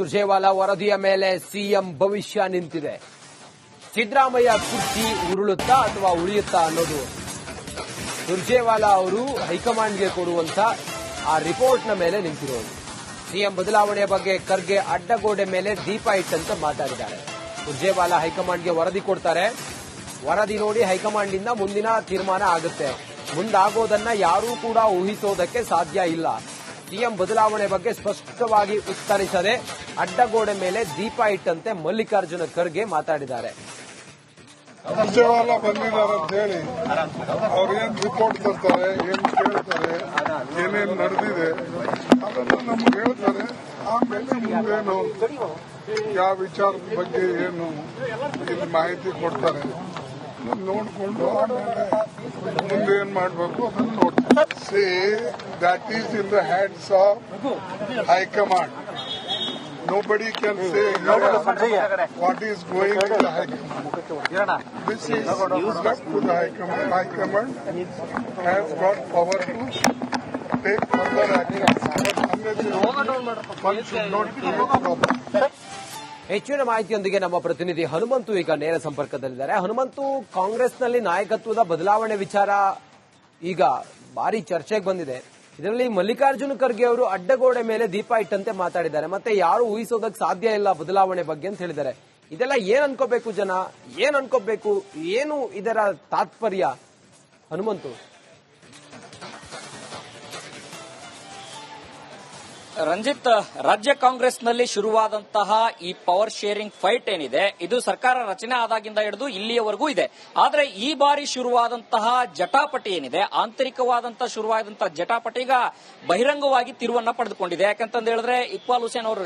ಸುರ್ಜೇವಾಲಾ ವರದಿಯ ಮೇಲೆ ಸಿಎಂ ಭವಿಷ್ಯ ನಿಂತಿದೆ. ಸಿದ್ದರಾಮಯ್ಯ ಕುರ್ಚಿ ಉರುಳುತ್ತಾ ಅಥವಾ ಉಳಿಯುತ್ತಾ ಅನ್ನೋದು ಸುರ್ಜೇವಾಲಾ ಅವರು ಹೈಕಮಾಂಡ್ಗೆ ಕೊಡುವಂತ ಆ ರಿಪೋರ್ಟ್ನ ಮೇಲೆ ನಿಂತಿರೋದು. ಸಿಎಂ ಬದಲಾವಣೆಯ ಬಗ್ಗೆ ಖರ್ಗೆ ಅಡ್ಡಗೋಡೆ ಮೇಲೆ ದೀಪ ಇಟ್ಟಂತೆ ಮಾತಾಡಿದ್ದಾರೆ. ಸುರ್ಜೇವಾಲಾ ಹೈಕಮಾಂಡ್ಗೆ ವರದಿ ಕೊಡ್ತಾರೆ. ವರದಿ ನೋಡಿ ಹೈಕಮಾಂಡ್ನಿಂದ ಮುಂದಿನ ತೀರ್ಮಾನ ಆಗುತ್ತೆ. ಮುಂದಾಗೋದನ್ನ ಯಾರೂ ಕೂಡ ಊಹಿಸೋದಕ್ಕೆ ಸಾಧ್ಯ ಇಲ್ಲ. ಸಿಎಂ ಬದಲಾವಣೆ ಬಗ್ಗೆ ಸ್ಪಷ್ಟವಾಗಿ ಉತ್ತರಿಸದೆ ಅಡ್ಡಗೋಡೆ ಮೇಲೆ ದೀಪ ಇಟ್ಟಂತೆ ಮಲ್ಲಿಕಾರ್ಜುನ ಖರ್ಗೆ ಮಾತಾಡಿದ್ದಾರೆ. ಬಂದಿದ್ದಾರೆ ಅಂತ ಹೇಳಿ, ಅವ್ರು ಏನ್ ರಿಪೋರ್ಟ್ ತರ್ತಾರೆ ಏನ್ ಕೇಳ್ತಾರೆ, ಏನೇನ್ ನಡೆದಿದೆ, ಅದನ್ನ ನಮ್ಗೆ ಹೇಳ್ತಾರೆ. ಆಮೇಲೆ ಮುಂದೇನು, ಯಾವ ವಿಚಾರದ ಬಗ್ಗೆ ಏನು ಮಾಹಿತಿ ಕೊಡ್ತಾರೆ. ನೋಡ್ಕೊಂಡು ಆಮೇಲೆ ಮುಂದೆ ಏನ್ ಮಾಡ್ಬೇಕು ಅದನ್ನ ನೋಡ್ತಾರೆ say that is in the hands of high command Nobody can say here what is going to the High Command. This is left to the High Command. High Command has got power to take further action. One should not create problem. ಹೆಚ್ಚಿನ ಮಾಹಿತಿಯೊಂದಿಗೆ ನಮ್ಮ ಪ್ರತಿನಿಧಿ ಹನುಮಂತು ಈಗ ನೇರ ಸಂಪರ್ಕದಲ್ಲಿದ್ದಾರೆ. ಹನುಮಂತು, ಕಾಂಗ್ರೆಸ್ನಲ್ಲಿ ನಾಯಕತ್ವದ ಬದಲಾವಣೆ ವಿಚಾರ ಈಗ ಭಾರಿ ಚರ್ಚೆಗೆ ಬಂದಿದೆ. ಇದರಲ್ಲಿ ಮಲ್ಲಿಕಾರ್ಜುನ ಖರ್ಗೆ ಅವರು ಅಡ್ಡಗೋಡೆ ಮೇಲೆ ದೀಪ ಇಟ್ಟಂತೆ ಮಾತಾಡಿದ್ದಾರೆ. ಮತ್ತೆ ಯಾರು ಊಹಿಸೋದಕ್ಕೆ ಸಾಧ್ಯ ಇಲ್ಲ ಬದಲಾವಣೆ ಬಗ್ಗೆ ಅಂತ ಹೇಳಿದ್ದಾರೆ. ಇದೆಲ್ಲ ಏನ್ ಅನ್ಕೋಬೇಕು ಜನ? ಏನ್ ಅನ್ಕೋಬೇಕು? ಏನು ಇದರ ತಾತ್ಪರ್ಯ? ಹನುಮಂತು. ರಂಜಿತ್, ರಾಜ್ಯ ಕಾಂಗ್ರೆಸ್ನಲ್ಲಿ ಶುರುವಾದಂತಹ ಈ ಪವರ್ ಶೇರಿಂಗ್ ಫೈಟ್ ಏನಿದೆ, ಇದು ಸರ್ಕಾರ ರಚನೆ ಆದಾಗಿಂದ ಹಿಡಿದು ಇಲ್ಲಿಯವರೆಗೂ ಇದೆ. ಆದರೆ ಈ ಬಾರಿ ಶುರುವಾದಂತಹ ಜಟಾಪಟಿ ಏನಿದೆ ಆಂತರಿಕವಾದಂತಹ ಶುರುವಾದಂತಹ ಜಟಾಪಟಿ ಈಗ ಬಹಿರಂಗವಾಗಿ ತಿರುವನ್ನ ಪಡೆದುಕೊಂಡಿದೆ. ಯಾಕಂತಂದ ಹೇಳಿದ್ರೆ ಇಕ್ಬಾಲ್ ಹುಸೇನ್ ಅವರು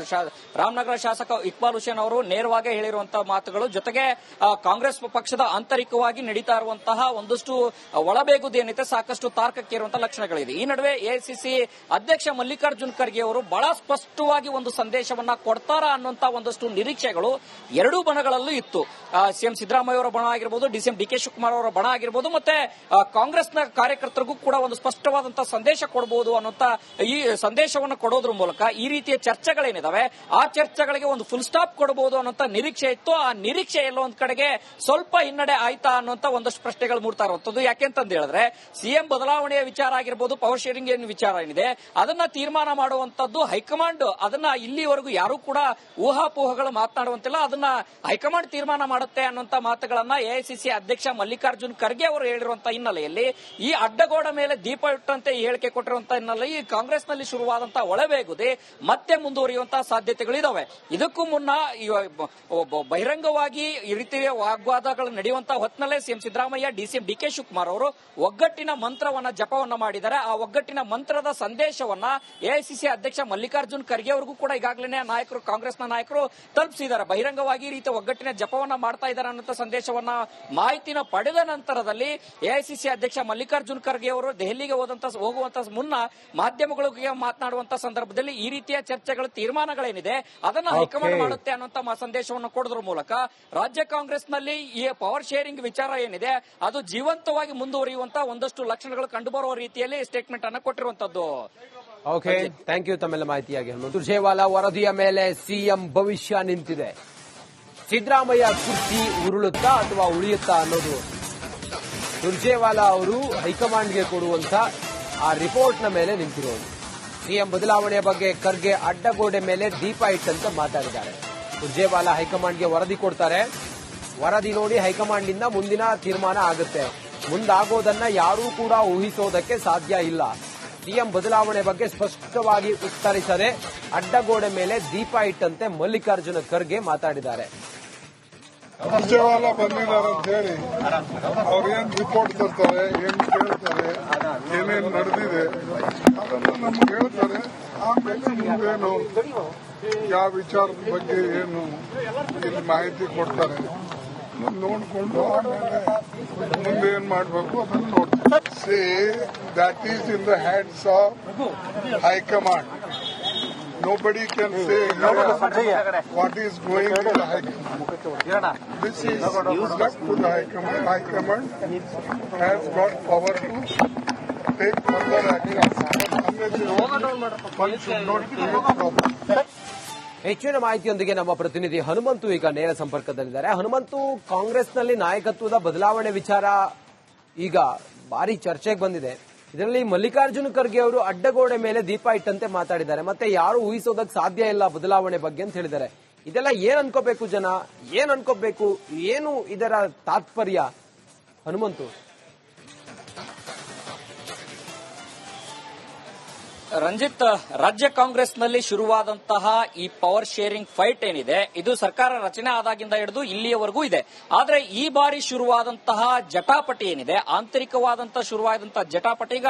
ರಾಮನಗರ ಶಾಸಕ ಇಕ್ಬಾಲ್ ಹುಸೇನ್ ಅವರು ನೇರವಾಗಿ ಹೇಳಿರುವಂತಹ ಮಾತುಗಳು, ಜೊತೆಗೆ ಕಾಂಗ್ರೆಸ್ ಪಕ್ಷದ ಆಂತರಿಕವಾಗಿ ನಡೀತಾ ಇರುವಂತಹ ಒಂದಷ್ಟು ಒಳಬೇಗುದೇನಿದೆ ಸಾಕಷ್ಟು ತಾರ್ಕಕ್ಕೆ ಇರುವಂತಹ ಲಕ್ಷಣಗಳಿದೆ. ಈ ನಡುವೆ ಎಐಸಿಸಿ ಅಧ್ಯಕ್ಷ ಮಲ್ಲಿಕಾರ್ಜುನ್ ಖರ್ಗೆ ಅವರು ಬಹಳ ಸ್ಪಷ್ಟವಾಗಿ ಒಂದು ಸಂದೇಶವನ್ನ ಕೊಡ್ತಾರಾ ಅನ್ನುವಂತ ಒಂದಷ್ಟು ನಿರೀಕ್ಷೆಗಳು ಎರಡೂ ಬಣಗಳಲ್ಲೂ ಇತ್ತು. ಸಿಎಂ ಸಿದ್ದರಾಮಯ್ಯ ಅವರ ಬಣ ಆಗಿರ್ಬೋದು ಡಿಸಿಎಂ ಡಿ ಕೆ ಶಿವಕುಮಾರ್ ಅವರ ಬಣ ಆಗಿರ್ಬೋದು, ಮತ್ತೆ ಕಾಂಗ್ರೆಸ್ನ ಕಾರ್ಯಕರ್ತರಿಗೂ ಕೂಡ ಒಂದು ಸ್ಪಷ್ಟವಾದಂತಹ ಸಂದೇಶ ಕೊಡಬಹುದು ಅನ್ನುವಂತ ಈ ಸಂದೇಶವನ್ನು ಕೊಡೋದ್ರ ಮೂಲಕ ಈ ರೀತಿಯ ಚರ್ಚೆಗಳೇನಿದಾವೆ, ಆ ಚರ್ಚೆಗಳಿಗೆ ಒಂದು ಫುಲ್ ಸ್ಟಾಪ್ ಕೊಡಬಹುದು ಅನ್ನೋಂತ ನಿರೀಕ್ಷೆ ಇತ್ತು. ಆ ನಿರೀಕ್ಷೆ ಎಲ್ಲೋ ಒಂದ್ ಕಡೆಗೆ ಸ್ವಲ್ಪ ಹಿನ್ನಡೆ ಆಯ್ತಾ ಅನ್ನುವಂತ ಒಂದಷ್ಟು ಪ್ರಶ್ನೆಗಳು ಮೂಡ್ತಾ ಇರುವಂತದ್ದು. ಯಾಕೆಂತಂದ ಹೇಳಿದ್ರೆ ಸಿಎಂ ಬದಲಾವಣೆಯ ವಿಚಾರ ಆಗಿರ್ಬೋದು, ಪವರ್ ಶೇರಿಂಗ್ ಏನು ವಿಚಾರ ಏನಿದೆ, ಅದನ್ನ ತೀರ್ಮಾನ ಮಾಡುವಂತದ್ದು ಹೈಕಮಾಂಡ್, ಅದನ್ನ ಇಲ್ಲಿವರೆಗೂ ಯಾರು ಕೂಡ ಊಹಾಪೋಹಗಳು ಮಾತನಾಡುವಂತಿಲ್ಲ. ಅದನ್ನ ಹೈಕಮಾಂಡ್ ತೀರ್ಮಾನ ಮಾಡುತ್ತೆ ಅನ್ನುವಂತ ಮಾತುಗಳನ್ನ ಎಐಸಿಸಿ ಅಧ್ಯಕ್ಷ ಮಲ್ಲಿಕಾರ್ಜುನ್ ಖರ್ಗೆ ಅವರು ಹೇಳಿರುವಂತ ಹಿನ್ನೆಲೆಯಲ್ಲಿ, ಈ ಅಡ್ಡಗೋಡ ಮೇಲೆ ದೀಪ ಇಟ್ಟಂತೆ ಈ ಹೇಳಿಕೆ ಕೊಟ್ಟಿರುವಂತಹ ಹಿನ್ನೆಲೆ ಈ ಕಾಂಗ್ರೆಸ್ನಲ್ಲಿ ಶುರುವಾದಂತಹ ಒಳಬೇಗುದೆ ಮತ್ತೆ ಮುಂದುವರಿಯುವಂತಹ ಸಾಧ್ಯತೆಗಳಿದಾವೆ. ಇದಕ್ಕೂ ಮುನ್ನ ಬಹಿರಂಗವಾಗಿ ಈ ರೀತಿಯ ವಾಗ್ವಾದಗಳು ನಡೆಯುವಂತಹ ಹೊತ್ತಿನಲ್ಲೇ CM Siddaramaiah DCM D K Shivakumar ಅವರು ಒಗ್ಗಟ್ಟಿನ ಮಂತ್ರವನ್ನ ಜಪವನ್ನ ಮಾಡಿದರೆ ಆ ಒಗ್ಗಟ್ಟಿನ ಮಂತ್ರದ ಸಂದೇಶವನ್ನ ಎಐಸಿಸಿ ಅಧ್ಯಕ್ಷ ಮಲ್ಲಿಕಾರ್ಜುನ್ ಖರ್ಗೆ ಅವರಿಗೂ ಕೂಡ ಈಗಾಗಲೇ ನಾಯಕರು ಕಾಂಗ್ರೆಸ್ನ ನಾಯಕರು ತಲುಪಿಸಿದ್ದಾರೆ. ಬಹಿರಂಗವಾಗಿ ಈ ರೀತಿಯ ಒಗ್ಗಟ್ಟಿನ ಜಪವನ್ನ ಮಾಡ್ತಾ ಇದ್ದಾರೆ ಅನ್ನೋ ಸಂದೇಶವನ್ನ ಮಾಹಿತಿನ ಪಡೆದ ನಂತರದಲ್ಲಿ ಎಐಸಿಸಿ ಅಧ್ಯಕ್ಷ ಮಲ್ಲಿಕಾರ್ಜುನ್ ಖರ್ಗೆ ಅವರು ದೆಹಲಿಗೆ ಹೋದಂತ ಹೋಗುವಂತ ಮುನ್ನ ಮಾಧ್ಯಮಗಳಿಗೆ ಮಾತನಾಡುವಂತ ಸಂದರ್ಭದಲ್ಲಿ ಈ ರೀತಿಯ ಚರ್ಚೆಗಳು ತೀರ್ಮಾನಗಳೇನಿದೆ ಅದನ್ನ ಹೈಕಮಾಂಡ್ ಮಾಡುತ್ತೆ ಅನ್ನುವಂತ ಸಂದೇಶವನ್ನು ಕೊಡೋದ್ರ ಮೂಲಕ ರಾಜ್ಯ ಕಾಂಗ್ರೆಸ್ನಲ್ಲಿ ಈ ಪವರ್ ಶೇರಿಂಗ್ ವಿಚಾರ ಏನಿದೆ ಅದು ಜೀವಂತವಾಗಿ ಮುಂದುವರಿಯುವಂತ ಒಂದಷ್ಟು ಲಕ್ಷಣಗಳು ಕಂಡುಬರುವ ರೀತಿಯಲ್ಲಿ ಸ್ಟೇಟ್ಮೆಂಟ್ ಅನ್ನು ಕೊಟ್ಟಿರುವಂತದ್ದು. ಓಕೆ ಥ್ಯಾಂಕ್ ಯು ತಮ್ಮೆಲ್ಲ ಮಾಹಿತಿಯಾಗಿ ಹನುಮಂತು. ಸುರ್ಜೇವಾಲಾ ವರದಿಯ ಮೇಲೆ ಸಿಎಂ ಭವಿಷ್ಯ ನಿಂತಿದೆ. ಸಿದ್ದರಾಮಯ್ಯ ಕುರ್ಚಿ ಉರುಳುತ್ತಾ ಅಥವಾ ಉಳಿಯುತ್ತಾ ಅನ್ನೋದು ಸುರ್ಜೇವಾಲಾ ಅವರು ಹೈಕಮಾಂಡ್ಗೆ ಕೊಡುವಂತ ಆ ರಿಪೋರ್ಟ್ನ ಮೇಲೆ ನಿಂತಿರೋದು. ಸಿಎಂ ಬದಲಾವಣೆಯ ಬಗ್ಗೆ ಖರ್ಗೆ ಅಡ್ಡಗೋಡೆ ಮೇಲೆ ದೀಪ ಇಟ್ಟಂತೆ ಮಾತಾಡಿದ್ದಾರೆ. ಸುರ್ಜೇವಾಲಾ ಹೈಕಮಾಂಡ್ಗೆ ವರದಿ ಕೊಡ್ತಾರೆ. ವರದಿ ನೋಡಿ ಹೈಕಮಾಂಡ್ನಿಂದ ಮುಂದಿನ ತೀರ್ಮಾನ ಆಗುತ್ತೆ. ಮುಂದಾಗೋದನ್ನ ಯಾರೂ ಕೂಡ ಊಹಿಸೋದಕ್ಕೆ ಸಾಧ್ಯ ಇಲ್ಲ. ಸಿಎಂ ಬದಲಾವಣೆ ಬಗ್ಗೆ ಸ್ಪಷ್ಟವಾಗಿ ಉತ್ತರಿಸದೆ ಅಡ್ಡಗೋಡೆ ಮೇಲೆ ದೀಪ ಇಟ್ಟಂತೆ ಮಲ್ಲಿಕಾರ್ಜುನ ಖರ್ಗೆ ಮಾತಾಡಿದ್ದಾರೆ. ಅಂತ ಹೇಳಿ, ಅವ್ರು ಏನ್ ರಿಪೋರ್ಟ್ ತರ್ತಾರೆ ಏನ್ ಕೇಳ್ತಾರೆ, ಏನೇನ್ ನಡೆದಿದೆ, ಅದನ್ನ ನಮ್ಗೆ ಹೇಳ್ತಾರೆ. ಆಮೇಲೆ ಮುಂದೇನು ಯಾವ ವಿಚಾರದ ಬಗ್ಗೆ ಏನು ಇಲ್ಲಿ ಮಾಹಿತಿ ಕೊಡ್ತಾರೆ? ನೋಡ್ಕೊಂಡು ಆಮೇಲೆ ಮುಂದೆ ಏನ್ ಮಾಡ್ಬೇಕು ಅದನ್ನ ನೋಡ್ತಾರೆ ಸೇ is in the hands of High Command. Nobody can say here what is going to the High Command. This is left to the High Command. High Command has got power to take further action. One should not create problem. ಹೆಚ್ಚಿನ ಮಾಹಿತಿಯೊಂದಿಗೆ ನಮ್ಮ ಪ್ರತಿನಿಧಿ ಹನುಮಂತು ಈಗ ನೇರ ಸಂಪರ್ಕದಲ್ಲಿದ್ದಾರೆ ಹನುಮಂತು ಕಾಂಗ್ರೆಸ್ನಲ್ಲಿ ನಾಯಕತ್ವದ ಬದಲಾವಣೆ ವಿಚಾರ ಈಗ ಭಾರಿ ಚರ್ಚೆಗೆ ಬಂದಿದೆ. ಇದರಲ್ಲಿ ಮಲ್ಲಿಕಾರ್ಜುನ ಖರ್ಗೆ ಅವರು ಅಡ್ಡಗೋಡೆ ಮೇಲೆ ದೀಪ ಇಟ್ಟಂತೆ ಮಾತಾಡಿದ್ದಾರೆ. ಮತ್ತೆ ಯಾರು ಊಹಿಸೋದಕ್ ಸಾಧ್ಯ ಇಲ್ಲ ಬದಲಾವಣೆ ಬಗ್ಗೆ ಅಂತ ಹೇಳಿದ್ದಾರೆ. ಇದೆಲ್ಲ ಏನ್ ಅನ್ಕೋಬೇಕು ಜನ? ಏನ್ ಅನ್ಕೋಬೇಕು? ಏನು ಇದರ ತಾತ್ಪರ್ಯ? ಹನುಮಂತು. ರಂಜಿತ್, ರಾಜ್ಯ ಕಾಂಗ್ರೆಸ್ನಲ್ಲಿ ಶುರುವಾದಂತಹ ಈ ಪವರ್ ಶೇರಿಂಗ್ ಫೈಟ್ ಏನಿದೆ, ಇದು ಸರ್ಕಾರ ರಚನೆ ಆದಾಗಿಂದ ಹಿಡಿದು ಇಲ್ಲಿಯವರೆಗೂ ಇದೆ. ಆದರೆ ಈ ಬಾರಿ ಶುರುವಾದಂತಹ ಜಟಾಪಟಿ ಏನಿದೆ ಆಂತರಿಕವಾದಂತಹ ಶುರುವಾದಂತಹ ಜಟಾಪಟಿ ಈಗ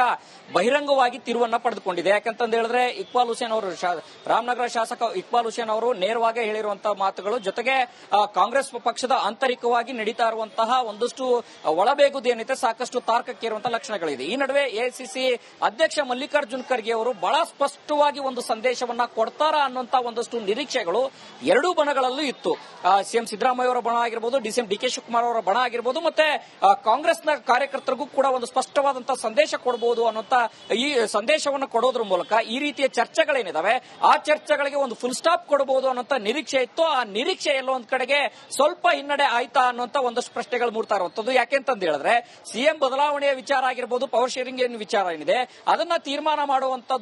ಬಹಿರಂಗವಾಗಿ ತಿರುವನ್ನ ಪಡೆದುಕೊಂಡಿದೆ. ಯಾಕಂತಂದ ಹೇಳಿದ್ರೆ ಇಕ್ಬಾಲ್ ಹುಸೇನ್ ಅವರು ರಾಮನಗರ ಶಾಸಕ ಇಕ್ಬಾಲ್ ಹುಸೇನ್ ಅವರು ನೇರವಾಗಿ ಹೇಳಿರುವಂತಹ ಮಾತುಗಳು, ಜೊತೆಗೆ ಕಾಂಗ್ರೆಸ್ ಪಕ್ಷದ ಆಂತರಿಕವಾಗಿ ನಡೀತಾ ಇರುವಂತಹ ಒಂದಷ್ಟು ಒಳಬೇಗುದು ಏನಿದೆ, ಸಾಕಷ್ಟು ತಾರ್ಕಕ್ಕೇರುವಂತಹ ಲಕ್ಷಣಗಳಿದೆ. ಈ ನಡುವೆ ಎಐಸಿಸಿ ಅಧ್ಯಕ್ಷ ಮಲ್ಲಿಕಾರ್ಜುನ್ ಖರ್ಗೆ ಅವರು ಬಹಳ ಸ್ಪಷ್ಟವಾಗಿ ಒಂದು ಸಂದೇಶವನ್ನ ಕೊಡ್ತಾರ ಅನ್ನುವಂತ ಒಂದಷ್ಟು ನಿರೀಕ್ಷೆಗಳು ಎರಡೂ ಬಣಗಳಲ್ಲೂ ಇತ್ತು. ಸಿಎಂ ಸಿದ್ದರಾಮಯ್ಯ ಅವರ ಬಣ ಆಗಿರ್ಬೋದು ಡಿಸಿಎಂ ಡಿ ಕೆ ಶಿವಕುಮಾರ್ ಅವರ ಬಣ ಆಗಿರ್ಬೋದು, ಮತ್ತೆ ಕಾಂಗ್ರೆಸ್ನ ಕಾರ್ಯಕರ್ತರಿಗೂ ಕೂಡ ಒಂದು ಸ್ಪಷ್ಟವಾದಂತಹ ಸಂದೇಶ ಕೊಡಬಹುದು ಅನ್ನುವಂತ ಈ ಸಂದೇಶವನ್ನು ಕೊಡೋದ್ರ ಮೂಲಕ ಈ ರೀತಿಯ ಚರ್ಚೆಗಳೇನಿದಾವೆ, ಆ ಚರ್ಚೆಗಳಿಗೆ ಒಂದು ಫುಲ್ ಸ್ಟಾಪ್ ಕೊಡಬಹುದು ಅನ್ನೋಂತ ನಿರೀಕ್ಷೆ ಇತ್ತು. ಆ ನಿರೀಕ್ಷೆ ಎಲ್ಲೋ ಒಂದ್ ಕಡೆಗೆ ಸ್ವಲ್ಪ ಹಿನ್ನಡೆ ಆಯ್ತಾ ಅನ್ನುವಂತ ಒಂದಷ್ಟು ಪ್ರಶ್ನೆಗಳು ಮೂಡ್ತಾ ಇರುವಂತದ್ದು. ಯಾಕೆಂತಂದು ಹೇಳಿದ್ರೆ ಸಿಎಂ ಬದಲಾವಣೆಯ ವಿಚಾರ ಆಗಿರ್ಬೋದು, ಪವರ್ ಶೇರಿಂಗ್ ಏನು ವಿಚಾರ ಏನಿದೆ, ಅದನ್ನ ತೀರ್ಮಾನ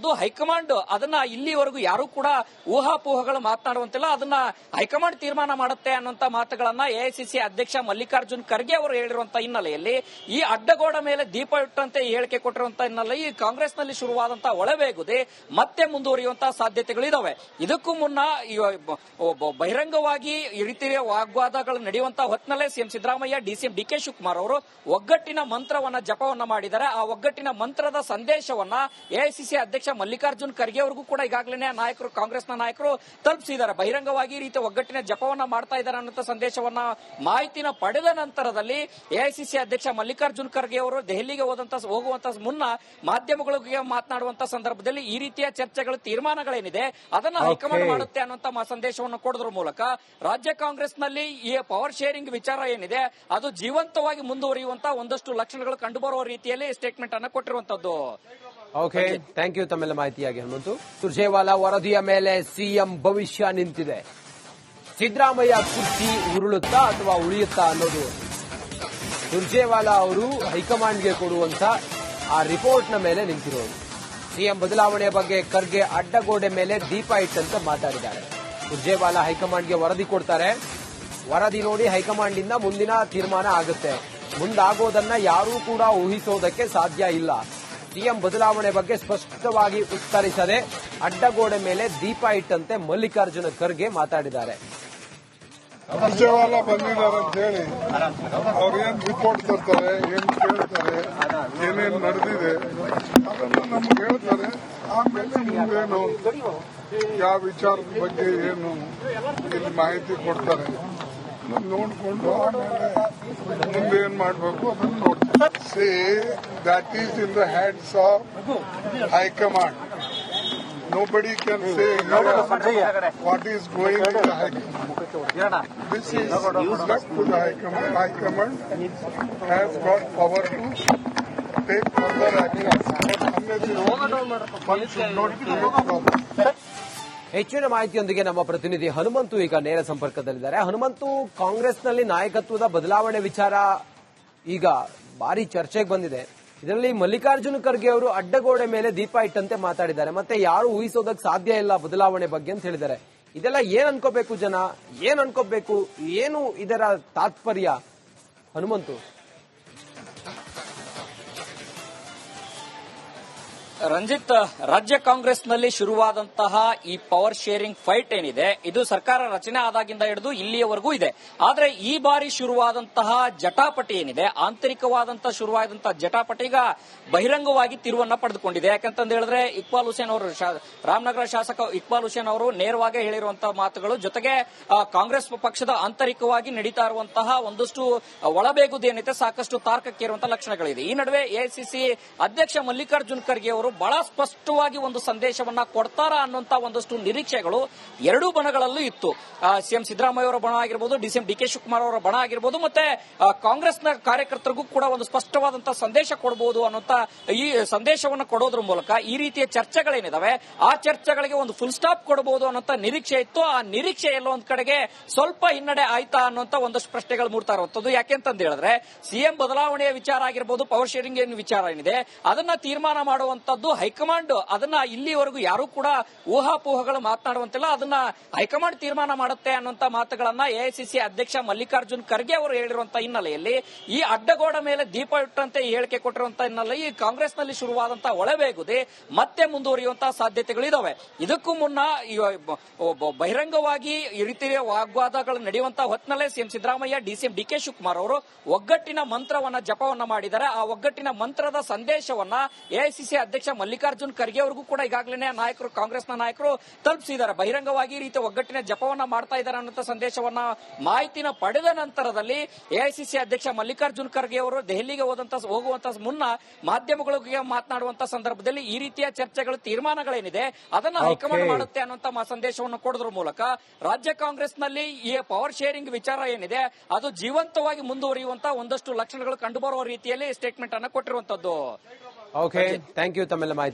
ಮಾಡುವಂತದ್ದು ಹೈಕಮಾಂಡ್, ಅದನ್ನ ಇಲ್ಲಿವರೆಗೂ ಯಾರು ಕೂಡ ಊಹಾಪೋಹಗಳು ಮಾತನಾಡುವಂತಿಲ್ಲ. ಅದನ್ನ ಹೈಕಮಾಂಡ್ ತೀರ್ಮಾನ ಮಾಡುತ್ತೆ ಅನ್ನುವಂತ ಮಾತುಗಳನ್ನ ಎಐಸಿಸಿ ಅಧ್ಯಕ್ಷ ಮಲ್ಲಿಕಾರ್ಜುನ್ ಖರ್ಗೆ ಅವರು ಹೇಳಿರುವಂತಹ ಹಿನ್ನೆಲೆಯಲ್ಲಿ, ಈ ಅಡ್ಡಗೋಡ ಮೇಲೆ ದೀಪ ಇಟ್ಟಂತೆ ಹೇಳಿಕೆ ಕೊಟ್ಟಿರುವಂತಹ ಹಿನ್ನೆಲೆ ಈ ಕಾಂಗ್ರೆಸ್ನಲ್ಲಿ ಶುರುವಾದಂತಹ ಒಳಬೇಗುದೆ ಮತ್ತೆ ಮುಂದುವರಿಯುವಂತಹ ಸಾಧ್ಯತೆಗಳು ಇದಾವೆ ಇದಕ್ಕೂ ಮುನ್ನ ಬಹಿರಂಗವಾಗಿ ರೀತಿಯ ವಾಗ್ವಾದಗಳು ನಡೆಯುವಂತಹ ಹೊತ್ತಿನಲ್ಲೇ CM Siddaramaiah DCM D K Shivakumar ಅವರು ಒಗ್ಗಟ್ಟಿನ ಮಂತ್ರವನ್ನ ಜಪವನ್ನ ಮಾಡಿದರೆ ಆ ಒಗ್ಗಟ್ಟಿನ ಮಂತ್ರದ ಸಂದೇಶವನ್ನ ಎಐಸಿಸಿ ಅಧ್ಯಕ್ಷ ಮಲ್ಲಿಕಾರ್ಜುನ್ ಖರ್ಗೆ ಅವರಿಗೂ ಕೂಡ ಈಗಾಗಲೇ ನಾಯಕರು ಕಾಂಗ್ರೆಸ್ನ ನಾಯಕರು ತಲುಪಿಸಿದ್ದಾರೆ. ಬಹಿರಂಗವಾಗಿ ಈ ರೀತಿಯ ಒಗ್ಗಟ್ಟಿನ ಜಪವನ್ನ ಮಾಡ್ತಾ ಇದ್ದಾರೆ ಅನ್ನೋ ಸಂದೇಶವನ್ನ ಮಾಹಿತಿನ ಪಡೆದ ನಂತರದಲ್ಲಿ ಎಐಸಿಸಿ ಅಧ್ಯಕ್ಷ ಮಲ್ಲಿಕಾರ್ಜುನ್ ಖರ್ಗೆ ಅವರು ದೆಹಲಿಗೆ ಹೋದಂತ ಹೋಗುವಂತ ಮುನ್ನ ಮಾಧ್ಯಮಗಳಿಗೆ ಮಾತನಾಡುವಂತ ಸಂದರ್ಭದಲ್ಲಿ ಈ ರೀತಿಯ ಚರ್ಚೆಗಳು ತೀರ್ಮಾನಗಳೇನಿದೆ ಅದನ್ನ ಹೈಕಮಾಂಡ್ ಮಾಡುತ್ತೆ ಅನ್ನುವಂತ ಸಂದೇಶವನ್ನು ಕೊಡೋದ್ರ ಮೂಲಕ ರಾಜ್ಯ ಕಾಂಗ್ರೆಸ್ನಲ್ಲಿ ಈ ಪವರ್ ಶೇರಿಂಗ್ ವಿಚಾರ ಏನಿದೆ ಅದು ಜೀವಂತವಾಗಿ ಮುಂದುವರಿಯುವಂತ ಒಂದಷ್ಟು ಲಕ್ಷಣಗಳು ಕಂಡುಬರುವ ರೀತಿಯಲ್ಲಿ ಸ್ಟೇಟ್ಮೆಂಟ್ ಅನ್ನ ಕೊಟ್ಟಿರುವಂತದ್ದು. ಓಕೆ ಥ್ಯಾಂಕ್ ಯು ತಮ್ಮೆಲ್ಲ ಮಾಹಿತಿಯಾಗಿ ಹನುಮಂತು ಸುರ್ಜೇವಾಲಾ ವರದಿಯ ಮೇಲೆ ಸಿಎಂ ಭವಿಷ್ಯ ನಿಂತಿದೆ ಸಿದ್ದರಾಮಯ್ಯ ಕುರ್ಚಿ ಉರುಳುತ್ತಾ ಅಥವಾ ಉಳಿಯುತ್ತಾ ಅನ್ನೋದು ಸುರ್ಜೇವಾಲಾ ಅವರು ಹೈಕಮಾಂಡ್ಗೆ ಕೊಡುವಂತ ಆ ರಿಪೋರ್ಟ್ನ ಮೇಲೆ ನಿಂತಿರೋದು ಸಿಎಂ ಬದಲಾವಣೆಯ ಬಗ್ಗೆ ಖರ್ಗೆ ಅಡ್ಡಗೋಡೆ ಮೇಲೆ ದೀಪ ಇಟ್ಟಂತ ಮಾತಾಡಿದ್ದಾರೆ ಸುರ್ಜೇವಾಲಾ ಹೈಕಮಾಂಡ್ಗೆ ವರದಿ ಕೊಡ್ತಾರೆ ವರದಿ ನೋಡಿ ಹೈಕಮಾಂಡ್ ಇಂದ ಮುಂದಿನ ತೀರ್ಮಾನ ಆಗುತ್ತೆ ಮುಂದಾಗೋದನ್ನ ಯಾರೂ ಕೂಡ ಊಹಿಸೋದಕ್ಕೆ ಸಾಧ್ಯ ಇಲ್ಲ ಸಿಎಂ ಬದಲಾವಣೆ ಬಗ್ಗೆ ಸ್ಪಷ್ಟವಾಗಿ ಉತ್ತರಿಸದೆ ಅಡ್ಡಗೋಡೆ ಮೇಲೆ ದೀಪ ಇಟ್ಟಂತೆ ಮಲ್ಲಿಕಾರ್ಜುನ ಖರ್ಗೆ ಮಾತಾಡಿದ್ದಾರೆ. ಬಂದಿದ್ದಾರೆ ಅಂತ ಹೇಳಿ, ಅವ್ರು ಏನ್ ರಿಪೋರ್ಟ್ ತರ್ತಾರೆ ಏನ್ ಕೇಳ್ತಾರೆ, ಏನೇನ್ ನಡೆದಿದೆ, ಅದನ್ನ ನಮ್ಗೆ ಹೇಳ್ತಾರೆ. ಆಮೇಲೆ ಮುಂದೇನು ಯಾವ ವಿಚಾರದ ಬಗ್ಗೆ ಏನು ಇಲ್ಲಿ ಮಾಹಿತಿ ಕೊಡ್ತಾರೆ. ನೋಡ್ಕೊಂಡು ಆಮೇಲೆ ಮುಂದೆ ಏನ್ ಮಾಡ್ಬೇಕು ಅದನ್ನ ನೋಡ್ತಾರೆ say that is in the hands of high command Nobody can say here what is going in the high command. This is left to the high command. High command has got power to take further action. Unnecessary one ಹೆಚ್ಚಿನ ಮಾಹಿತಿಯೊಂದಿಗೆ ನಮ್ಮ ಪ್ರತಿನಿಧಿ ಹನುಮಂತು ಈಗ ನೇರ ಸಂಪರ್ಕದಲ್ಲಿದ್ದಾರೆ. ಹನುಮಂತು, ಕಾಂಗ್ರೆಸ್ನಲ್ಲಿ ನಾಯಕತ್ವದ ಬದಲಾವಣೆ ವಿಚಾರ ಈಗ ಭಾರಿ ಚರ್ಚೆಗೆ ಬಂದಿದೆ. ಇದರಲ್ಲಿ ಮಲ್ಲಿಕಾರ್ಜುನ ಖರ್ಗೆ ಅವರು ಅಡ್ಡಗೋಡೆ ಮೇಲೆ ದೀಪ ಇಟ್ಟಂತೆ ಮಾತಾಡಿದ್ದಾರೆ. ಮತ್ತೆ ಯಾರು ಊಹಿಸೋದಕ್ಕೆ ಸಾಧ್ಯ ಇಲ್ಲ ಬದಲಾವಣೆ ಬಗ್ಗೆ ಅಂತ ಹೇಳಿದ್ದಾರೆ. ಇದೆಲ್ಲ ಏನ್ ಅನ್ಕೋಬೇಕು ಜನ? ಏನ್ ಅನ್ಕೋಬೇಕು? ಏನು ಇದರ ತಾತ್ಪರ್ಯ? ಹನುಮಂತು. ರಂಜಿತ್, ರಾಜ್ಯ ಕಾಂಗ್ರೆಸ್ನಲ್ಲಿ ಶುರುವಾದಂತಹ ಈ ಪವರ್ ಶೇರಿಂಗ್ ಫೈಟ್ ಏನಿದೆ, ಇದು ಸರ್ಕಾರ ರಚನೆ ಆದಾಗಿಂದ ಹಿಡಿದು ಇಲ್ಲಿಯವರೆಗೂ ಇದೆ. ಆದರೆ ಈ ಬಾರಿ ಶುರುವಾದಂತಹ ಜಟಾಪಟಿ ಏನಿದೆ ಆಂತರಿಕವಾದಂತಹ ಶುರುವಾದಂತಹ ಜಟಾಪಟಿ ಈಗ ಬಹಿರಂಗವಾಗಿ ತಿರುವನ್ನ ಪಡೆದುಕೊಂಡಿದೆ. ಯಾಕಂತಂದ ಹೇಳಿದ್ರೆ ಇಕ್ಬಾಲ್ ಹುಸೇನ್ ಅವರು ರಾಮನಗರ ಶಾಸಕ ಇಕ್ಬಾಲ್ ಹುಸೇನ್ ಅವರು ನೇರವಾಗಿ ಹೇಳಿರುವಂತಹ ಮಾತುಗಳು, ಜೊತೆಗೆ ಕಾಂಗ್ರೆಸ್ ಪಕ್ಷದ ಆಂತರಿಕವಾಗಿ ನಡೀತಾ ಇರುವಂತಹ ಒಂದಷ್ಟು ಒಳಬೇಗುದೇನಿದೆ ಸಾಕಷ್ಟು ಸಾಕಷ್ಟು ತಾರ್ಕಕ್ಕೇರುವಂತಹ ಲಕ್ಷಣಗಳಿದೆ. ಈ ನಡುವೆ ಎಐಸಿಸಿ ಅಧ್ಯಕ್ಷ ಮಲ್ಲಿಕಾರ್ಜುನ್ ಖರ್ಗೆ ಅವರು ಬಹಳ ಸ್ಪಷ್ಟವಾಗಿ ಒಂದು ಸಂದೇಶವನ್ನ ಕೊಡ್ತಾರ ಅನ್ನುವಂತ ಒಂದಷ್ಟು ನಿರೀಕ್ಷೆಗಳು ಎರಡೂ ಬಣಗಳಲ್ಲೂ ಇತ್ತು. ಸಿಎಂ ಸಿದ್ದರಾಮಯ್ಯ ಅವರ ಬಣ ಆಗಿರ್ಬೋದು ಡಿಸಿಎಂ ಡಿ ಕೆ ಶಿವಕುಮಾರ್ ಅವರ ಬಣ ಆಗಿರ್ಬೋದು, ಮತ್ತೆ ಕಾಂಗ್ರೆಸ್ನ ಕಾರ್ಯಕರ್ತರಿಗೂ ಕೂಡ ಒಂದು ಸ್ಪಷ್ಟವಾದಂತಹ ಸಂದೇಶ ಕೊಡಬಹುದು ಅನ್ನುವಂತ ಈ ಸಂದೇಶವನ್ನು ಕೊಡೋದ್ರ ಮೂಲಕ ಈ ರೀತಿಯ ಚರ್ಚೆಗಳೇನಿದಾವೆ, ಆ ಚರ್ಚೆಗಳಿಗೆ ಒಂದು ಫುಲ್ ಸ್ಟಾಪ್ ಕೊಡಬಹುದು ಅನ್ನೋಂತ ನಿರೀಕ್ಷೆ ಇತ್ತು. ಆ ನಿರೀಕ್ಷೆ ಎಲ್ಲೋ ಒಂದ್ ಕಡೆಗೆ ಸ್ವಲ್ಪ ಹಿನ್ನಡೆ ಆಯ್ತಾ ಅನ್ನೋಂತ ಒಂದಷ್ಟು ಪ್ರಶ್ನೆಗಳು ಮೂಡ್ತಾ ಇರುವಂತದ್ದು. ಯಾಕೆಂತಂದ ಹೇಳಿದ್ರೆ ಸಿಎಂ ಬದಲಾವಣೆಯ ವಿಚಾರ ಆಗಿರ್ಬೋದು, ಪವರ್ ಶೇರಿಂಗ್ ಏನು ವಿಚಾರ ಏನಿದೆ, ಅದನ್ನ ತೀರ್ಮಾನ ಮಾಡುವಂತದ್ದು ಹೈಕಮಾಂಡ್, ಅದನ್ನ ಇಲ್ಲಿವರೆಗೂ ಯಾರು ಕೂಡ ಊಹಾಪೋಹಗಳು ಮಾತನಾಡುವಂತಿಲ್ಲ. ಅದನ್ನ ಹೈಕಮಾಂಡ್ ತೀರ್ಮಾನ ಮಾಡುತ್ತೆ ಅನ್ನುವಂತ ಮಾತುಗಳನ್ನ ಎಐಸಿಸಿ ಅಧ್ಯಕ್ಷ ಮಲ್ಲಿಕಾರ್ಜುನ್ ಖರ್ಗೆ ಅವರು ಹೇಳಿರುವಂತ ಹಿನ್ನೆಲೆಯಲ್ಲಿ, ಈ ಅಡ್ಡಗೋಡ ಮೇಲೆ ದೀಪ ಇಟ್ಟಂತೆ ಹೇಳಿಕೆ ಕೊಟ್ಟಿರುವಂತಹ ಹಿನ್ನೆಲೆ ಈ ಕಾಂಗ್ರೆಸ್ನಲ್ಲಿ ಶುರುವಾದಂತಹ ಒಳಬೇಗುದೆ ಮತ್ತೆ ಮುಂದುವರಿಯುವಂತಹ ಸಾಧ್ಯತೆಗಳು ಇದಾವೆ ಇದಕ್ಕೂ ಮುನ್ನ ಬಹಿರಂಗವಾಗಿ ಈ ರೀತಿಯ ವಾಗ್ವಾದಗಳು ನಡೆಯುವಂತಹ ಹೊತ್ತಿನಲ್ಲೇ CM Siddaramaiah DCM D K Shivakumar ಅವರು ಒಗ್ಗಟ್ಟಿನ ಮಂತ್ರವನ್ನ ಜಪವನ್ನ ಮಾಡಿದರೆ ಆ ಒಗ್ಗಟ್ಟಿನ ಮಂತ್ರದ ಸಂದೇಶವನ್ನ ಎಐಸಿಸಿ ಅಧ್ಯಕ್ಷ ಮಲ್ಲಿಕಾರ್ಜುನ್ ಖರ್ಗೆ ಅವರಿಗೂ ಕೂಡ ಈಗಾಗಲೇ ನಾಯಕರು ಕಾಂಗ್ರೆಸ್ನ ನಾಯಕರು ತಲುಪಿಸಿದ್ದಾರೆ. ಬಹಿರಂಗವಾಗಿ ಈ ರೀತಿ ಒಗ್ಗಟ್ಟಿನ ಜಪವನ್ನ ಮಾಡ್ತಾ ಇದ್ದಾರೆ ಅನ್ನೋ ಸಂದೇಶವನ್ನ ಮಾಹಿತಿನ ಪಡೆದ ನಂತರದಲ್ಲಿ ಎಐಸಿಸಿ ಅಧ್ಯಕ್ಷ ಮಲ್ಲಿಕಾರ್ಜುನ್ ಖರ್ಗೆ ಅವರು ದೆಹಲಿಗೆ ಹೋದಂತ ಹೋಗುವಂತ ಮುನ್ನ ಮಾಧ್ಯಮಗಳಿಗೆ ಮಾತನಾಡುವಂತ ಸಂದರ್ಭದಲ್ಲಿ ಈ ರೀತಿಯ ಚರ್ಚೆಗಳು ತೀರ್ಮಾನಗಳೇನಿದೆ ಅದನ್ನ ಹೈಕಮಾಂಡ್ ಮಾಡುತ್ತೆ ಅನ್ನುವಂತ ಸಂದೇಶವನ್ನು ಕೊಡೋದ್ರ ಮೂಲಕ ರಾಜ್ಯ ಕಾಂಗ್ರೆಸ್ನಲ್ಲಿ ಈ ಪವರ್ ಶೇರಿಂಗ್ ವಿಚಾರ ಏನಿದೆ ಅದು ಜೀವಂತವಾಗಿ ಮುಂದುವರಿಯುವಂತ ಒಂದಷ್ಟು ಲಕ್ಷಣಗಳು ಕಂಡುಬರುವ ರೀತಿಯಲ್ಲಿ ಸ್ಟೇಟ್ಮೆಂಟ್ ಅನ್ನ ಕೊಟ್ಟಿರುವಂತದ್ದು. ಓಕೆ ಥ್ಯಾಂಕ್ ಯು ತಮ್ಮೆಲ್ಲ ಮಾಹಿತಿ